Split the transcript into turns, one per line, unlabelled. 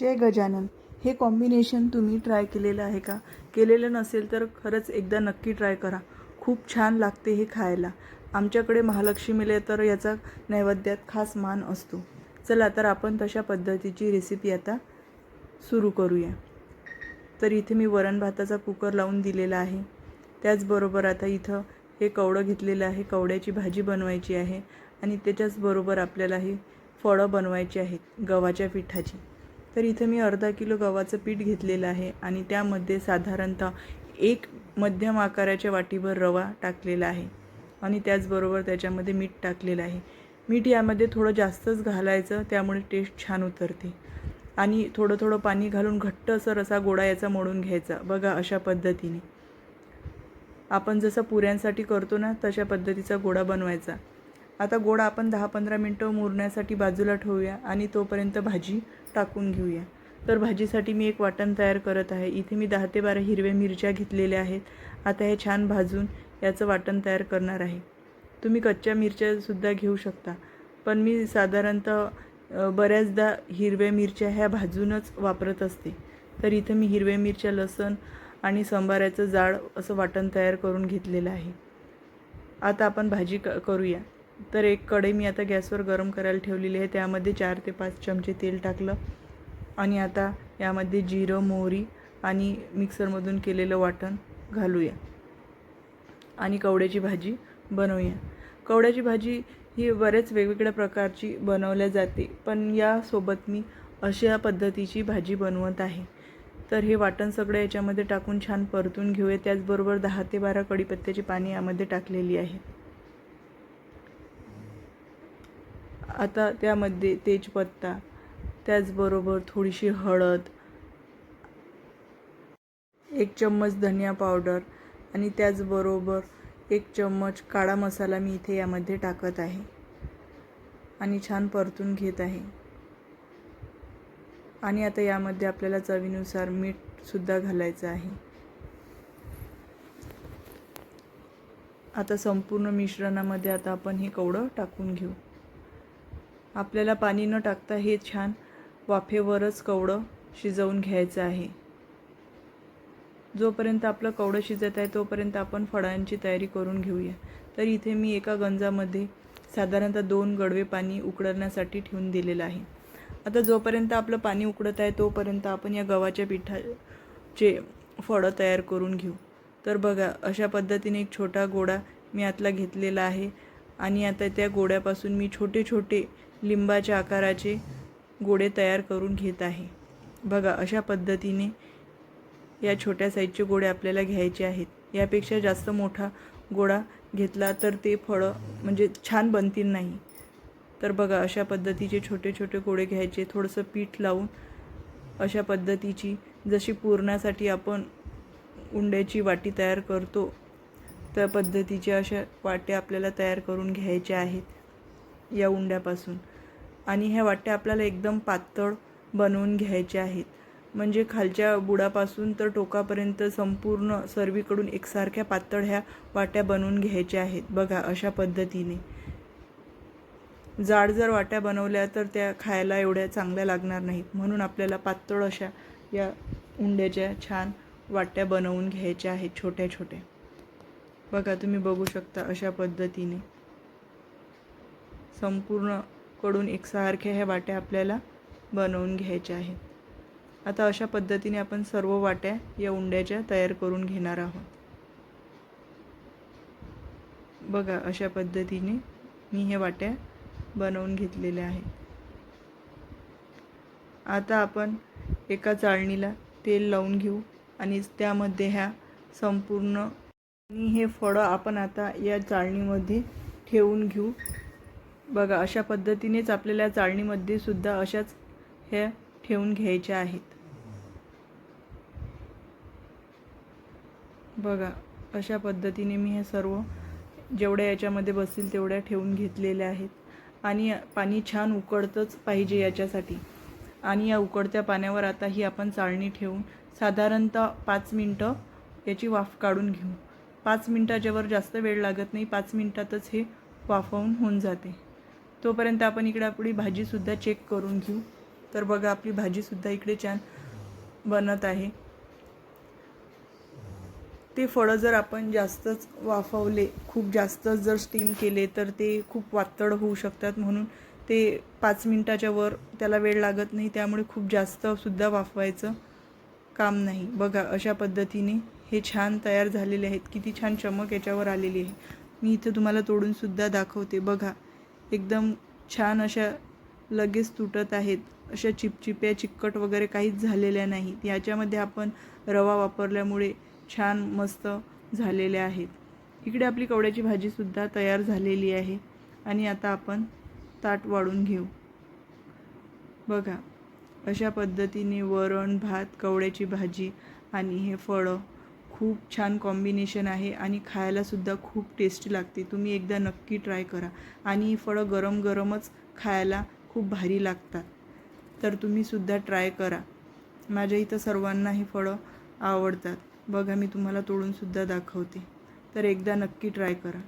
जय गजानन. हे कॉम्बिनेशन तुम्ही ट्राय केलेलं आहे का? केलेलं नसेल तर खरंच एकदा नक्की ट्राय करा. खूप छान लागते हे खायला. आमच्याकडे महालक्ष्मीला तर याचा नैवेद्यात खास मान असतो. चला तर आपण तशा पद्धतीची रेसिपी आता सुरू करूया. तर इथे मी वरण भाताचा कुकर लावून दिलेला आहे. त्याचबरोबर आता इथं हे कवडं घेतलेलं आहे. कवड्याची भाजी बनवायची आहे आणि त्याच्याचबरोबर आपल्याला हे फळं बनवायची आहेत गव्हाच्या पिठाची. तर इथं मी अर्धा किलो गव्हाचं पीठ घेतलेलं आहे आणि त्यामध्ये साधारणतः एक मध्यम आकाराच्या वाटीभर रवा टाकलेला आहे आणि त्याचबरोबर त्याच्यामध्ये मीठ टाकलेलं आहे. मीठ यामध्ये थोडं जास्तच घालायचं त्यामुळे टेस्ट छान उतरते. आणि थोडं थोडं पाणी घालून घट्ट असं रसा गोडा याचा मोडून घ्यायचा बघा अशा पद्धतीने. आपण जसं पुऱ्यांसाठी करतो ना तशा पद्धतीचा गोडा बनवायचा. आता गोडा आपण दहा पंधरा मिनटं मुरण्यासाठी बाजूला ठेवूया आणि तोपर्यंत भाजी टाकून घेऊया. तर भाजीसाठी मी एक वाटण तयार करत आहे. इथे मी दहा ते बारा हिरव्या मिरच्या घेतलेल्या आहेत. आता हे छान भाजून याचं वाटण तयार करणार आहे. तुम्ही कच्च्या मिरच्यासुद्धा घेऊ शकता. पण मी साधारणतः बऱ्याचदा हिरव्या मिरच्या ह्या भाजूनच वापरत असते. तर इथं मी हिरव्या मिरच्या लसण आणि सांबाराचं जाड असं वाटण तयार करून घेतलेलं आहे. आता आपण भाजी क करूया. तर एक कढई मी आता गॅसवर गरम करायला ठेवलेली आहे. त्यामध्ये चार ते पाच चमचे तेल टाकलं आणि आता यामध्ये जिरं मोहरी आणि मिक्सरमधून केलेलं वाटण घालूया. आणि कवड्याची भाजी बनवूया. कवड्याची भाजी ही बऱ्याच वेगवेगळ्या प्रकारची बनवल्या जाते पण यासोबत मी अशा पद्धतीची भाजी बनवत आहे. तर हे वाटण सगळं याच्यामध्ये टाकून छान परतून घेऊया. त्याचबरोबर दहा ते बारा कढीपत्त्याची पाणी यामध्ये टाकलेली आहे आता त्यामध्ये तेजपत्ता त्याचबरोबर थोडीशी हळद एक चम्मच धनिया पावडर आणि त्याचबरोबर एक चम्मच काळा मसाला मी इथे यामध्ये टाकत आहे आणि छान परतून घेत आहे. आणि आता यामध्ये आपल्याला चवीनुसार मीठसुद्धा घालायचं आहे. आता संपूर्ण मिश्रणामध्ये आता आपण हे कवडं टाकून घेऊ. आपल्याला पाणी न टाकता हे छान वाफेवरच कवडं शिजवून घ्यायचं आहे. जोपर्यंत आपलं कवडं शिजत आहे तोपर्यंत आपण फळांची तयारी करून घेऊया. तर इथे मी एका गंजामध्ये साधारणतः दोन गडवे पाणी उकळण्यासाठी ठेवून दिलेलं आहे. आता जोपर्यंत आपलं पाणी उकळत आहे तोपर्यंत आपण या गव्हाच्या पिठाचे फळं तयार करून घेऊ. तर बघा अशा पद्धतीने एक छोटा गोडा मी आतला घेतलेला आहे आणि आता त्या गोड्यापासून मी छोटे छोटे लिंबाच्या आकाराचे गोडे तयार करून घेत आहे. बघा अशा पद्धतीने या छोट्या साईजचे गोडे आपल्याला घ्यायचे आहेत. यापेक्षा जास्त मोठा गोडा घेतला तर ते फळं म्हणजे छान बनतील नाही. तर बघा अशा पद्धतीचे छोटे छोटे गोळे घ्यायचे. थोडंसं पीठ लावून अशा पद्धतीची जशी पुरणासाठी आपण उंड्याची वाटी तयार करतो त्या पद्धतीच्या अशा वाट्या आपल्याला तयार करून घ्यायच्या आहेत या उंड्यापासून. आणि ह्या वाट्या आपल्याला एकदम पातळ बनवून घ्यायच्या आहेत. म्हणजे खालच्या बुडापासून तर टोकापर्यंत संपूर्ण सर्वीकडून एकसारख्या पातळ ह्या वाट्या बनवून घ्यायच्या आहेत. बघा अशा पद्धतीने. जाड जर वाट्या बनवल्या तर त्या खायला एवढ्या चांगल्या लागणार नाहीत. म्हणून आपल्याला पातळ अशा या उंड्याच्या छान वाट्या बनवून घ्यायच्या आहेत छोट्या छोट्या. बघा तुम्ही बघू शकता अशा पद्धतीने. संपूर्ण कडून एकसारख्या ह्या वाट्या आपल्याला बनवून घ्यायच्या आहेत. आता अशा पद्धतीने आपण सर्व वाट्या या उंड्याच्या तयार करून घेणार आहोत. बघा अशा पद्धतीने मी हे वाट्या बनवून घेतलेल्या आहेत. आता आपण एका चाळणीला तेल लावून घेऊ आणि त्यामध्ये ह्या संपूर्ण हे फळं आपण आता या चाळणीमध्ये ठेवून घेऊ. बघा अशा पद्धतीनेच आपल्याला चाळणीमध्ये सुद्धा अशाच ह्या ठेवून घ्यायच्या आहेत. बघा अशा पद्धतीने मी हे सर्व जेवढ्या याच्यामध्ये बसतील तेवढ्या ठेवून घेतलेल्या आहेत. आणि पाणी छान उकळतंच पाहिजे याच्यासाठी. आणि या उकळत्या पाण्यावर आता ही आपण चाळणी ठेवून साधारणतः पाच मिनटं याची वाफ काढून घेऊ. पाच मिनटाच्यावर जास्त वेळ लागत नाही पाच मिनटातच हे वाफवून होऊन जाते. तोपर्यंत आपण इकडे आपली भाजीसुद्धा चेक करून घेऊ. तर बघा आपली भाजीसुद्धा इकडे छान बनत आहे. ते फळं जर आपण जास्तच वाफवले खूप जास्तच जर स्टीम केले तर ते खूप वातड होऊ शकतात. म्हणून ते पाच मिनटाच्या वर त्याला वेळ लागत नाही त्यामुळे खूप जास्तसुद्धा वाफवायचं काम नाही. बघा अशा पद्धतीने हे छान तयार झालेले आहेत. किती छान चमक याच्यावर आलेली आहे. मी इथं तुम्हाला तोडूनसुद्धा दाखवते. बघा एकदम छान अशा लगेच तुटत आहेत. अशा चिपचिप्या चिकट वगैरे काहीच झालेल्या नाहीत. याच्यामध्ये आपण रवा वापरल्यामुळे छान मस्त झालेल्या आहेत. इकडे आपली कवड्याची भाजीसुद्धा तयार झालेली आहे. आणि आता आपण ताट वाढून घेऊ. बघा अशा पद्धतीने वरण भात कवड्याची भाजी आणि हे फळं खूप छान कॉम्बिनेशन आहे आणि खायलासुद्धा खूप टेस्टी लागते. तुम्ही एकदा नक्की ट्राय करा. आणि ही फळं गरम गरमच खायला खूप भारी लागतात. तर तुम्हीसुद्धा ट्राय करा. माझ्या इथं सर्वांना ही फळं आवडतात. बघा मी तुम्हाला तोडूनसुद्धा दाखवते. तर एकदा नक्की ट्राय करा.